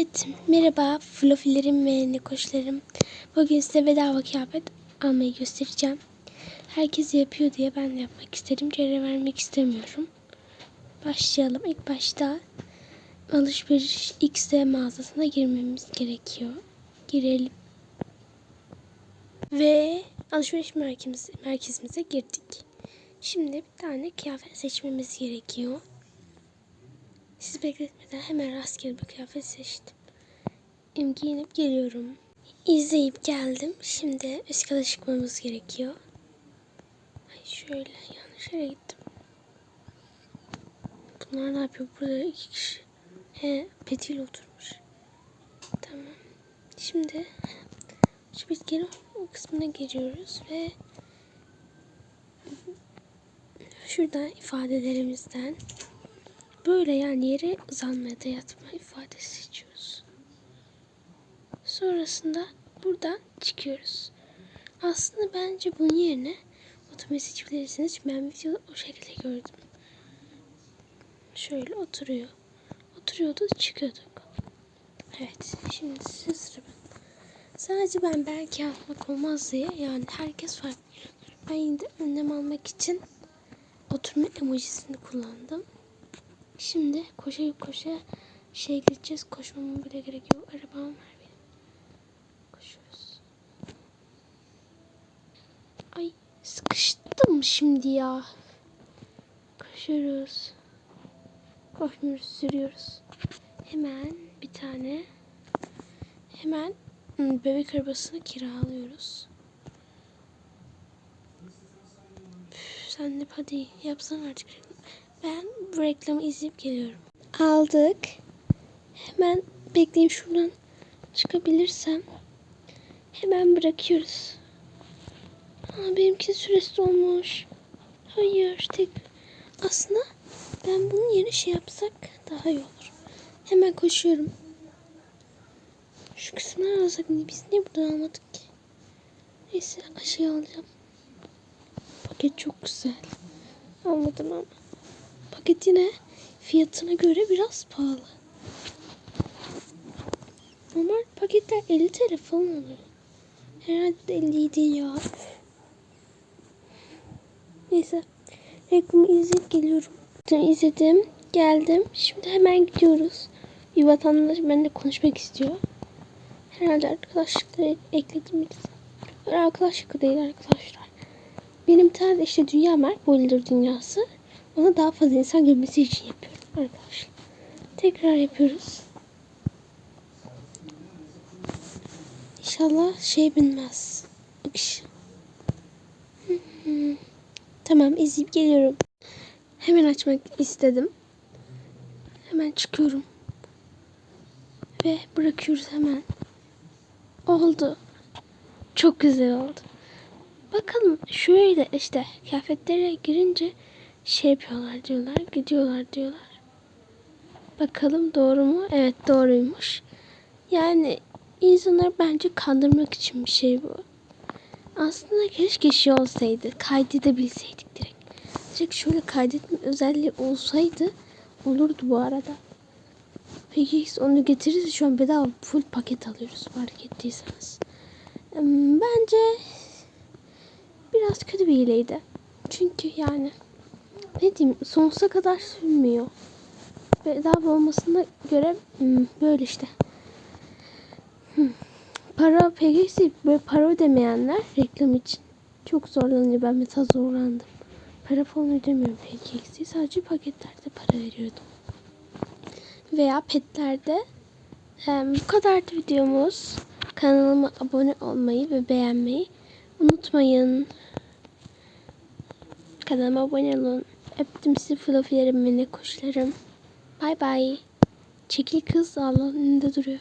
Evet, merhaba flofilerim ve nekoşlarım. Bugün size bedava kıyafet almayı göstereceğim. Herkes yapıyor diye ben de yapmak istedim. Cere vermek istemiyorum. Başlayalım. İlk başta alışveriş XD mağazasına girmemiz gerekiyor. Girelim. Ve alışveriş merkezimize, merkezimize girdik. Şimdi bir tane kıyafet seçmemiz gerekiyor. Siz bekletmeden hemen rastgele bir kıyafet seçtim. Giyinip geliyorum. İzleyip geldim. Şimdi üst kata çıkmamız gerekiyor. Ay şöyle yanlış yere gittim. Bunlar ne yapıyor? Burada iki kişi. He, Petil oturmuş. Tamam. Şimdi şu bitkilerin o kısmına giriyoruz ve şuradan ifadelerimizden Böyle yani yere uzanmaya da yatma ifadesi seçiyoruz. Sonrasında buradan çıkıyoruz. Aslında bence bunun yerine otomatik seçebilirsiniz. Çünkü ben videoda o şekilde gördüm. Şöyle oturuyor. Oturuyordu çıkıyorduk. Evet şimdi size sıra ben. Sadece ben belki yapmak olmaz diye yani herkes farklı. Ben yine de önlem almak için oturma emojisini kullandım. Şimdi koşa koşa şey gideceğiz. Koşmama bile gerek yok. Arabam var benim. Koşuyoruz. Ay sıkıştım şimdi ya. Koşuyoruz. Koşmuyoruz, sürüyoruz. Hemen bir tane hemen bebek arabasını kiralıyoruz. Üf, sen de hadi yapsana artık. Ben bu reklamı izleyip geliyorum. Aldık. Hemen bekleyeyim şuradan çıkabilirsem. Hemen bırakıyoruz. Aa, benimki süresi olmuş. Hayır tek. Aslında ben bunun yerine şey yapsak daha iyi olur. Hemen koşuyorum. Şu kısmını alsak biz niye buradan almadık ki? Neyse aşağı alacağım. Paket çok güzel. Almadım ama paket yine fiyatına göre biraz pahalı. Normal paketler 50 TL falan oluyor. Herhalde 50 idi ya. Neyse. Reklamı izleyip geliyorum. İzledim. Geldim. Şimdi hemen gidiyoruz. Bir vatandaş benimle konuşmak istiyor. Herhalde arkadaşlıkları ekledim. Arkadaşlık değil arkadaşlar. Benim tane işte dünya var. Boiler dünyası. Onu daha fazla insan görmesi için yapıyorum arkadaşlar. Tekrar yapıyoruz. İnşallah şey binmez. Bakış. tamam izleyip geliyorum. Hemen açmak istedim. Hemen çıkıyorum. Ve bırakıyoruz hemen. Oldu. Çok güzel oldu. Bakalım şöyle işte kıyafetlere girince şey yapıyorlar diyorlar. Gidiyorlar diyorlar. Bakalım doğru mu? Evet doğruymuş. Yani insanlar bence kandırmak için bir şey bu. Aslında keşke şey olsaydı. Kaydedebilseydik direkt. Direkt şöyle kaydetme özelliği olsaydı olurdu bu arada. Peki onu getirirse şu an bedava full paket alıyoruz fark ettiyseniz. Bence biraz kötü bir hileydi. Çünkü yani ne diyeyim sonsuza kadar sürmüyor. Bedava olmasına göre hmm, böyle işte. Hmm. Para peki böyle para ödemeyenler reklam için çok zorlanıyor. Ben mesela zorlandım. Para falan ödemiyorum PKX'i. Sadece paketlerde para veriyordum. Veya petlerde. bu kadardı videomuz. Kanalıma abone olmayı ve beğenmeyi unutmayın. Kanalıma abone olun. Öptüm sizi fluffylerim ne kuşlarım. Bay bay. Çekil kız Allah'ın önünde duruyor.